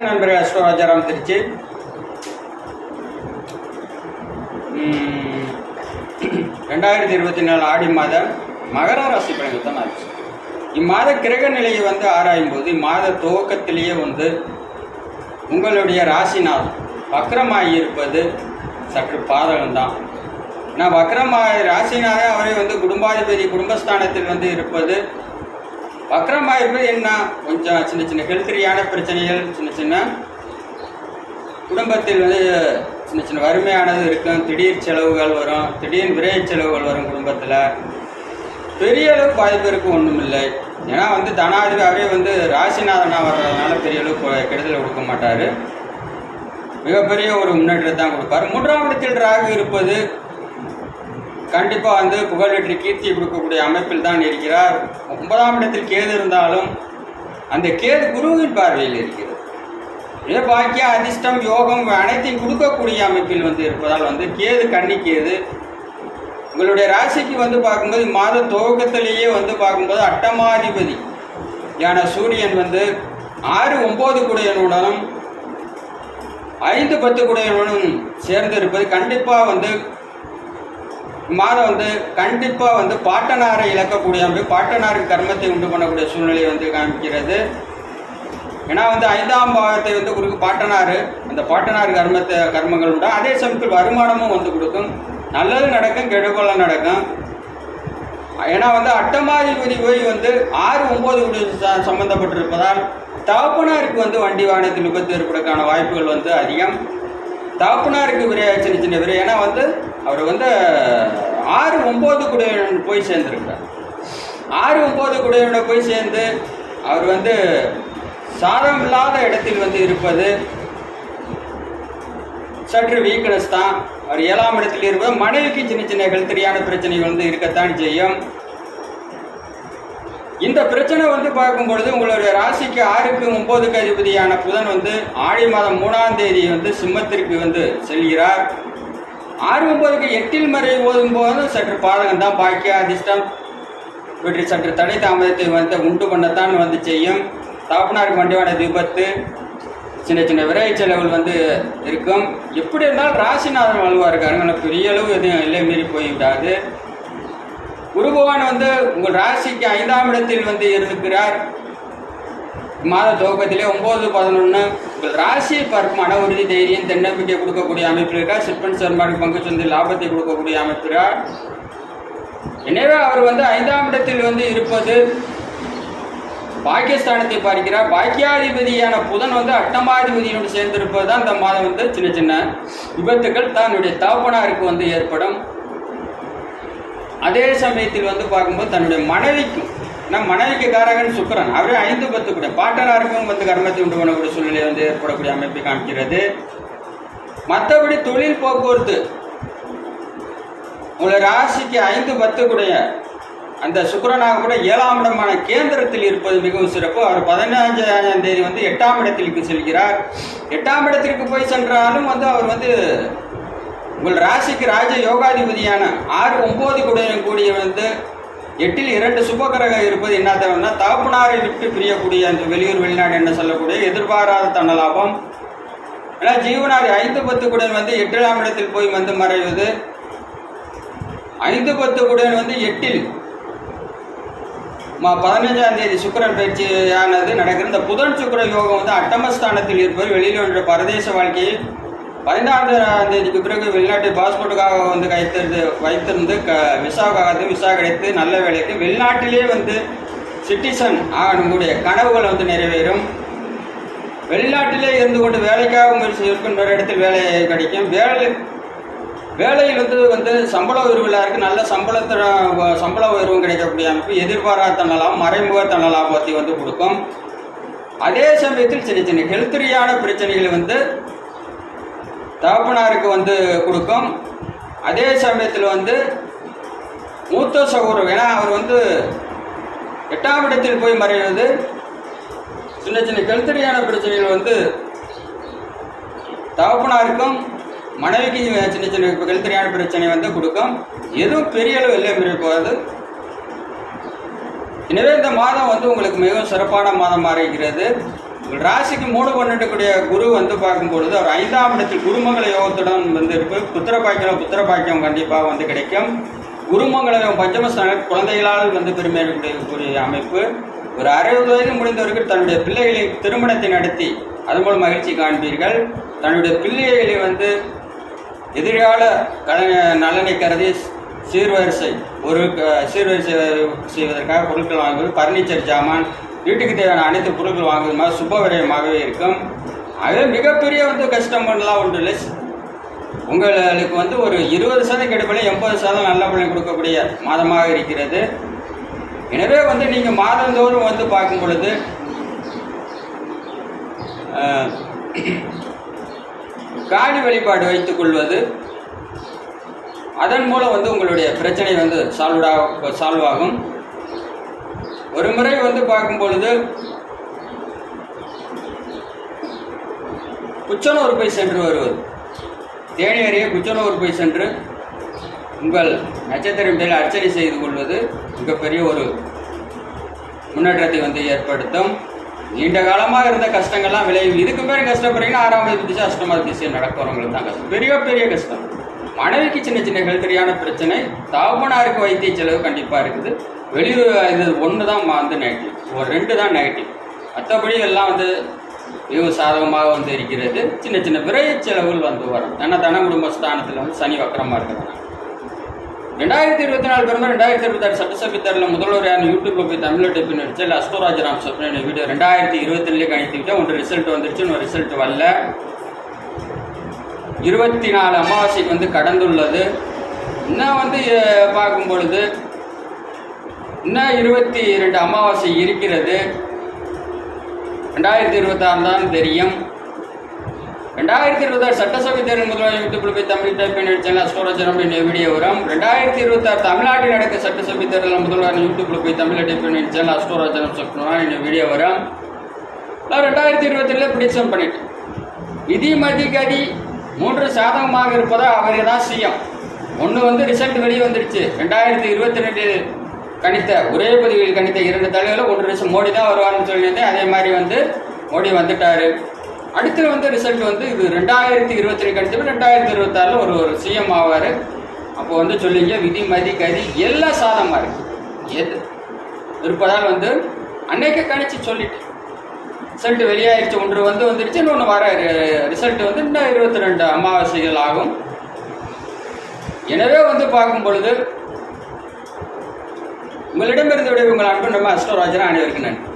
நண்பர்கள் அஸ்வராஜாராம் திருச்சி. ரெண்டாயிரத்தி இருபத்தி நாலு ஆடி மாதம் மகர ராசி பலன்கள் தான் ஆச்சு இம்மாத கிரக நிலையை வந்து ஆராயும் போது இம்மாத துவக்கத்திலேயே வந்து உங்களுடைய ராசிநாதம் வக்ரமாகி இருப்பது சற்று பாதகம்தான் நான் வக்கரமாக ராசிநாதன் அவரை வந்து குடும்பாதிபதி குடும்பஸ்தானத்தில் வந்து இருப்பது வக்ரமாக இருப்பது என்ன? கொஞ்சம் சின்ன சின்ன ஹெல்த்ரியான பிரச்சனைகள் சின்ன சின்ன குடும்பத்தில் வந்து சின்ன சின்ன வறுமையானது இருக்கும். திடீர் செலவுகள் வரும். திடீர் விரைய செலவுகள் வரும் குடும்பத்தில். பெரிய அளவு பாதிப்பு இருக்கும் ஒன்றும் இல்லை. ஏன்னா வந்து தனாதிபாவே வந்து ராசிநாதனாக வர்றதுனால பெரிய அளவு கொ- கெடுதல் கொடுக்க மாட்டார். மிகப்பெரிய ஒரு முன்னேற்றத்தை தான் கொடுப்பார். மூன்றாம் இடத்தில் ராகு இருப்பது கண்டிப்பாக வந்து புகழ் வெற்றி கீர்த்தி கொடுக்கக்கூடிய அமைப்பில் தான் இருக்கிறார். ஒன்பதாம் இடத்தில் கேது இருந்தாலும் அந்த கேது குருவின் பார்வையில் இருக்கிறது. இதே பாக்கிய அதிர்ஷ்டம் யோகம் அனைத்தையும் கொடுக்கக்கூடிய அமைப்பில் வந்து இருப்பதால் வந்து கேது கன்னி கேது. உங்களுடைய ராசிக்கு வந்து பார்க்கும்போது மாத துவக்கத்திலேயே வந்து பார்க்கும்போது அட்டமாதிபதி யான சூரியன் வந்து ஆறு ஒம்பது குடையனுடனும் ஐந்து பத்து குடையனுடனும் சேர்ந்து இருப்பது கண்டிப்பாக வந்து மாதம் வந்து கண்டிப்பாக வந்து பாட்டனாரை இழக்கக்கூடிய அமைப்பு பாட்டனாருக்கு கர்மத்தை உண்டு பண்ணக்கூடிய சூழ்நிலையை வந்து காமிக்கிறது. ஏன்னா வந்து ஐந்தாம் பாவத்தை வந்து கொடுக்கும் பாட்டனார். அந்த பாட்டனார் கர்மத்தை கர்மங்கள் உண்டு? அதே சமயத்தில் வருமானமும் வந்து கொடுக்கும். நல்லது நடக்கும் கெடுபல நடக்கும். ஏன்னா வந்து அட்டமாதிபதி போய் வந்து ஆறு ஒம்பது கூட சம்மந்தப்பட்டிருப்பதால் தகப்பனாருக்கு வந்து வண்டி வாகனத்தில் விபத்து ஏற்படுறதுக்கான வாய்ப்புகள் வந்து அதிகம். தகப்பனாருக்கு விரைய சின்ன சின்ன விரை ஏன்னா வந்து அவர் வந்து ஆறு ஒம்பது குடையுடன் போய் சேர்ந்துருக்கிறார். ஆறு ஒம்பது குடையுடன் போய் சேர்ந்து அவர் வந்து சாதம் இல்லாத இடத்தில் வந்து இருப்பது சற்று வீக்னஸ் தான். அவர் ஏழாம் இடத்தில் இருப்பது மனைவிக்கு சின்ன சின்ன ஹெல்த்தரியான பிரச்சனைகள் வந்து இருக்கத்தான் செய்யும். இந்த பிரச்சனை வந்து பார்க்கும் பொழுது உங்களுடைய ராசிக்கு ஆறுக்கு ஒன்பதுக்கு அதிபதியான புதன் வந்து ஆடி மாதம் மூணாம் தேதி வந்து சிம்மத்திற்கு வந்து செல்கிறார். ஆறு ஒன்பதுக்கு எட்டில் மறை ஓதும் போது சற்று பாதகம் தான் பாக்கிய அதிர்ஷ்டம் இவற்றை சற்று தடை தாமதத்தை வந்து உண்டு பண்ணத்தான் வந்து செய்யும். தாப்பனாருக்கு வண்டிவான விபத்து. சின்ன சின்ன விரை செலவுகள் வந்து இருக்கும். எப்படி இருந்தாலும் ராசிநாதன் வலுவாக இருக்காருங்க பெரிய அளவு எதுவும் இல்லை மீறி போய்விடாது. குரு பகவான் வந்து உங்கள் ராசிக்கு ஐந்தாம் இடத்தில் வந்து இருக்கிறார் மாத துவக்கத்திலே ஒம்பது பதினொன்று உங்கள் ராசியை பார்க்கும் மன உறுதி தைரியம் தென்னம்பிக்கை கொடுக்கக்கூடிய அமைப்பில் இருக்கார் சிற்பன் சர்மாருக்கு பங்கு சந்தை லாபத்தை கொடுக்கக்கூடிய அமைப்பிறார் எனவே அவர் வந்து ஐந்தாம் இடத்தில் வந்து இருப்பது பாகிஸ்தானத்தை பார்க்கிறார். பாக்கியாதிபதியான புதன் வந்து அட்டமாதிபதியோடு சேர்ந்திருப்பது தான் இந்த மாதம் வந்து சின்ன சின்ன விபத்துக்கள் தன்னுடைய தகப்பனாருக்கு வந்து ஏற்படும். அதே சமயத்தில் வந்து பார்க்கும்போது தன்னுடைய மனைவிக்கும் நம் மனைவிக்கு காரகன் சுக்கரன். அவரே ஐந்து பத்து கூட. பாட்டனாருக்கும் வந்து கர்மத்தை உண்டு பண்ணக்கூடிய சூழ்நிலை வந்து ஏற்படக்கூடிய அமைப்பை காமிக்கிறது மற்றபடி தொழில் போக்குவரத்து. உங்களை ராசிக்கு ஐந்து பத்து கூடைய அந்த சுக்கரனாக கூட ஏழாம் இடமான கேந்திரத்தில் இருப்பது மிகவும் சிறப்பு. அவர் பதினஞ்சாம் தேதி வந்து எட்டாம் இடத்திற்கு செல்கிறார். எட்டாம் இடத்திற்கு போய் சென்றாலும் வந்து அவர் வந்து உங்கள் ராசிக்கு ராஜ யோகாதிபதியான ஆறு ஒம்பது கூட கூடிய வந்து எட்டில் இரண்டு சுபகிரகம் இருப்பது என்ன தேவைன்னா தகப்பனாரை விட்டு பிரியக்கூடிய அந்த வெளியூர் வெளிநாடு என்ன சொல்லக்கூடிய எதிர்பாராத தன்னலாபம் ஏன்னா ஜீவனாரி ஐந்து பத்து குடன் வந்து எட்டாம் இடத்தில் போய் வந்து மறைவது. ஐந்து பத்து குடன் வந்து எட்டில் பதினஞ்சாம் தேதி சுக்கிரன் பயிற்சியானது நடக்கிற இந்த புதன் சுக்கர யோகம் வந்து அட்டமஸ்தானத்தில் இருப்பவர் வெளியில் என்ற பரதேச வாழ்க்கையை பதினைந்தாம் தேதிக்கு பிறகு வெளிநாட்டு பாஸ்போர்ட்டுக்காக வந்து கைத்திருந்து வைத்திருந்து க விசாவுக்காக விசா கிடைத்து நல்ல வேலைக்கு வெளிநாட்டிலே வந்து சிட்டிசன் ஆகக்கூடிய கனவுகள் வந்து நிறைவேறும். வெளிநாட்டிலே இருந்து கொண்டு வேலைக்காக முயற்சி இருக்கின்ற இடத்தில் வேலை கிடைக்கும். வேலை வேலையில் வந்து வந்து சம்பள உயர்வில் இருக்குது நல்ல சம்பளத்தோட சம்பள உயர்வும் கிடைக்கக்கூடிய அமைப்பு எதிர்பாராத தன்னலாம் மறைமுக தன்னலாபத்தை வந்து கொடுக்கும். அதே சமயத்தில் சின்ன சின்ன ஹெல்த்ரியான பிரச்சனைகளை வந்து தகப்பனாருக்கு வந்து கொடுக்கும். அதே சமயத்தில் வந்து மூத்த சகோதரர் ஏன்னா அவர் வந்து எட்டாம் இடத்தில் போய் மறைவது சின்ன சின்ன கெழுத்தடியான பிரச்சனைகள் வந்து தகப்பனாருக்கும் மனைவிக்கு சின்ன சின்ன கெழுத்தடியான பிரச்சனை வந்து கொடுக்கும். எதுவும் பெரிய அளவு இல்லை மீறி போகாது எனவே இந்த மாதம் வந்து உங்களுக்கு மிகவும் சிறப்பான மாதமாக இருக்கிறது. ராசிக்கு மூணு பன்னெண்டுக்குடைய குரு வந்து பார்க்கும் பொழுது அவர் ஐந்தாம் இடத்தில் குருமங்கள யோகத்துடன் வந்து இருக்கு புத்திரபாக்கியம் புத்திரபாக்கியம் கண்டிப்பாக வந்து கிடைக்கும். குருமங்கள யோகம் பஞ்சமஸ்தான குழந்தைகளால் வந்து பெருமையக்கூடிய அமைப்பு. ஒரு அறுபது வயது முடிந்தவர்கள் தன்னுடைய பிள்ளைகளை திருமணத்தை நடத்தி அது மூலம் மகிழ்ச்சி காண்பீர்கள். தன்னுடைய பிள்ளைகளை வந்து எதிர்கால கல நலனை கருதி சீர்வரிசை ஒரு சீர்வரிசை செய்வதற்காக பொருட்கள் வாங்குவது பர்னிச்சர் ஜாமான் வீட்டுக்கு தேவையான அனைத்து பொருட்கள் வாங்குவது மாதிரி சுப விரயமாகவே இருக்கும். அதே மிகப்பெரிய வந்து கஸ்டமர்லாம் ஒன்று இல்லை. உங்களுக்கு வந்து ஒரு இருபது சதவீதம் கெடுபடி எண்பது சதம் நல்ல பலன் கொடுக்கக்கூடிய மாதமாக இருக்கிறது. எனவே வந்து நீங்கள் மாதந்தோறும் வந்து பார்க்கும் பொழுது காணி வழிபாடு வைத்துக் கொள்வது அதன் மூலம் வந்து உங்களுடைய பிரச்சனை வந்து சால்வ் சால்வ் ஆகும். ஒரு முறை வந்து பார்க்கும் பொழுது குச்சனூர் போய் சென்று வருவது. தேனி அருகே குச்சனூர் போய் சென்று உங்கள் நட்சத்திரம் மேல் அர்ச்சனை செய்து கொள்வது மிகப்பெரிய ஒரு முன்னேற்றத்தை வந்து ஏற்படுத்தும். நீண்ட காலமாக இருந்த கஷ்டங்கள்லாம் விளையும். இதுக்கு மேலே கஷ்டப்படுறீங்கன்னா ஆறாம் திசை அஷ்டமாவது திசை நடக்கிறவங்களுக்கு தான் கஷ்டம். பெரிய பெரிய கஷ்டம். மனைவிக்கு சின்ன சின்ன ஹெல்த்தரியான பிரச்சனை தாபனாருக்கு வைத்திய செலவு கண்டிப்பாக இருக்குது. வெளியூர் இது ஒன்று தான் வந்து நெகட்டிவ் ஒரு ரெண்டு தான் நெகட்டிவ் மற்றபடி எல்லாம் வந்து மிகவும் சாதகமாக வந்து இருக்கிறது. சின்ன சின்ன விரைய செலவுகள் வந்து வரும். ஏன்னா தன குடும்ப ஸ்தானத்தில் வந்து சனி வக்கரமாக இருக்கிறதுனால ரெண்டாயிரத்தி இருபத்தி நாலு பிறந்த ரெண்டாயிரத்தி இருபத்தாறு சட்டசபை தேர்தலில் முதல்வரையான யூடியூப்ல போய் தமிழ் டைப்பு நடிச்சு இல்லை அஸ்டோராஜராம் சொன்ன வீடியோ ரெண்டாயிரத்தி இருபத்திலேயே கணித்து விட்டு ஒன்று ரிசல்ட் வந்துருச்சு இன்னும் ரிசல்ட் வரல. இருபத்தி நாலு அமாவாசைக்கு வந்து கடந்துள்ளது. இன்னும் வந்து பார்க்கும் பொழுது இன்னும் இருபத்தி ரெண்டு அமாவாசை இருக்கிறது? ரெண்டாயிரத்தி இருபத்தாறு தான் தெரியும். ரெண்டாயிரத்தி இருபத்தாறு சட்டசபை தேர்தல் முதல்வர் யூடியூப்ல போய் தமிழ் டைப் பண்ணி சேனல் என்ற வீடியோ வரும். ரெண்டாயிரத்தி இருபத்தாறு தமிழ்நாட்டில் நடக்க சட்டசபை தேர்தல் முதல்வர் யூடியூப்ல போய் தமிழ் டைப் பண்ணி சேனல் சொல்லணும் வீடியோ வரும். நான் ரெண்டாயிரத்தி இருபத்தில பிடிச்சம் பண்ணிட்டேன். விதி மதி மூன்று சாதகமாக இருப்பதா அவரே தான் சிஎம் ஒன்று வந்து ரிசல்ட் வெளியே வந்துடுச்சு. ரெண்டாயிரத்தி இருபத்தி ரெண்டு கணித்த ஒரே பதிவில் கணித்த இரண்டு தலைவர்கள் ஒன்று ரிசல்ட் மோடி தான் வருவார்னு சொல்லியிருந்தேன் அதே மாதிரி வந்து மோடி வந்துட்டாரு. அடுத்து வந்து ரிசல்ட் வந்து இது ரெண்டாயிரத்தி இருபத்தி ரெண்டு கணித்தவர் ரெண்டாயிரத்தி இருபத்தாறில் ஒரு ஒரு சிஎம் ஆவார். அப்போ வந்து சொல்லிங்க விதி மதி கதி எல்லாம் சாதகமாக இருக்கு. எது? இருப்பதால் வந்து அன்னைக்கு கணிச்சு சொல்லிட்டு ரிசல்ட் வெளியாயிருச்சு. ஒன்று வந்து வந்துருச்சு இன்னொன்று வர ரிசல்ட் வந்து இன்னும் இருபத்தி ரெண்டு அமாவாசைகள் ஆகும். எனவே வந்து பார்க்கும் பொழுது உங்களிடமிருந்து விட உங்கள் அன்பு நம்ம அஸ்டோராஜனா அனைவருக்கு நன்றி.